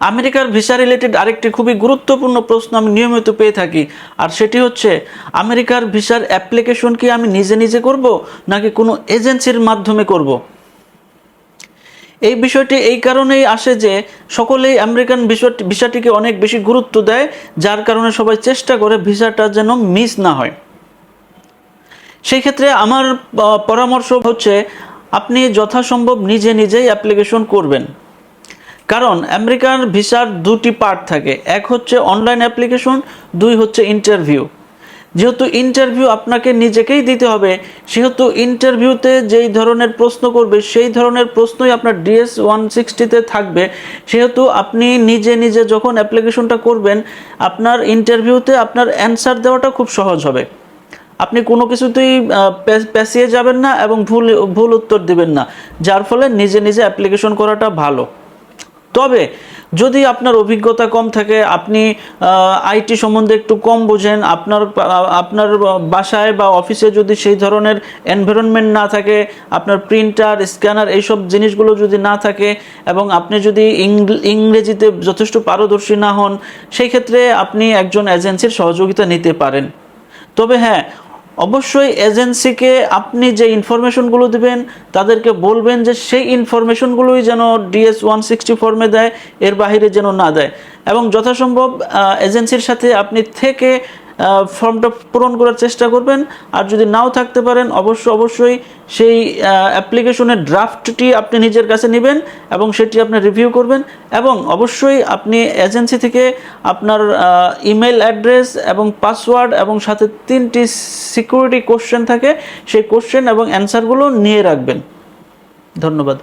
আমেরিকার visa related আরেকটি খুবই গুরুত্বপূর্ণ প্রশ্ন আমি নিয়মিত পেয়ে থাকি। আর সেটি হচ্ছে, আমেরিকার ভিসার অ্যাপ্লিকেশন কি আমি নিজে নিজে করব, নাকি কোনো এজেন্সির মাধ্যমে করব? এই বিষয়টি এই কারণেই আসে যে, সকলেই আমেরিকান ভিসাটিকে অনেক বেশি গুরুত্ব দেয়, যার কারণে সবাই চেষ্টা করে ভিসাটা যেন মিস না হয়। সেই ক্ষেত্রে আমার পরামর্শ হচ্ছে, আপনি যথাসম্ভব নিজে নিজেই অ্যাপ্লিকেশন করবেন। কারণ আমেরিকান ভিসার দুটি পার্ট থাকে, এক হচ্ছে অনলাইন অ্যাপ্লিকেশন দুই হচ্ছে ইন্টারভিউ যেহেতু ইন্টারভিউ আপনাকে নিজেকেই দিতে হবে, সেহেতু ইন্টারভিউতে যেই ধরনের প্রশ্ন করবে, সেই ধরনের প্রশ্নই আপনার ডিএস ওয়ান সিক্সটিতে থাকবে। সেহেতু আপনি নিজে নিজে যখন অ্যাপ্লিকেশনটা করবেন, আপনার ইন্টারভিউতে আপনার অ্যান্সার দেওয়াটা খুব সহজ হবে। আপনি কোনো কিছুতেই পেঁচিয়ে যাবেন না এবং ভুল ভুল উত্তর দিবেন না, যার ফলে নিজে নিজে অ্যাপ্লিকেশন করাটা ভালো। তবে যদি আপনার অভিজ্ঞতা কম থাকে, আপনি আইটি সম্বন্ধে একটু কম বোঝেন, আপনার আপনার বাসায় বা অফিসে যদি সেই ধরনের এনভায়রনমেন্ট না থাকে, আপনার প্রিন্টার স্ক্যানার এইসব জিনিসগুলো যদি না থাকে এবং আপনি যদি ইংরেজিতে যথেষ্ট পারদর্শী না হন, সেই ক্ষেত্রে আপনি একজন এজেন্সির সহযোগিতা নিতে পারেন। তবে হ্যাঁ অবশ্যই এজেন্সিকে আপনি যে ইনফরমেশনগুলো দিবেন, তাদেরকে বলবেন যে সেই ইনফরমেশনগুলোই যেন ডিএস ওয়ান সিক্সটি ফর্মে দেয়, এর বাইরে যেন না দেয়। এবং যথাসম্ভব এজেন্সির সাথে আপনি থেকে ফর্মটা পূরণ করার চেষ্টা করবেন। আর যদি নাও থাকতে পারেন, অবশ্য অবশ্যই সেই অ্যাপ্লিকেশনের ড্রাফটটি আপনি নিজের কাছে নেবেন এবং সেটি আপনি রিভিউ করবেন এবং অবশ্যই আপনি এজেন্সি থেকে আপনার ইমেল অ্যাড্রেস এবং পাসওয়ার্ড এবং সাথে তিনটি সিকিউরিটি কোশ্চেন থাকে, সেই কোশ্চেন এবং অ্যান্সারগুলো নিয়ে রাখবেন। ধন্যবাদ।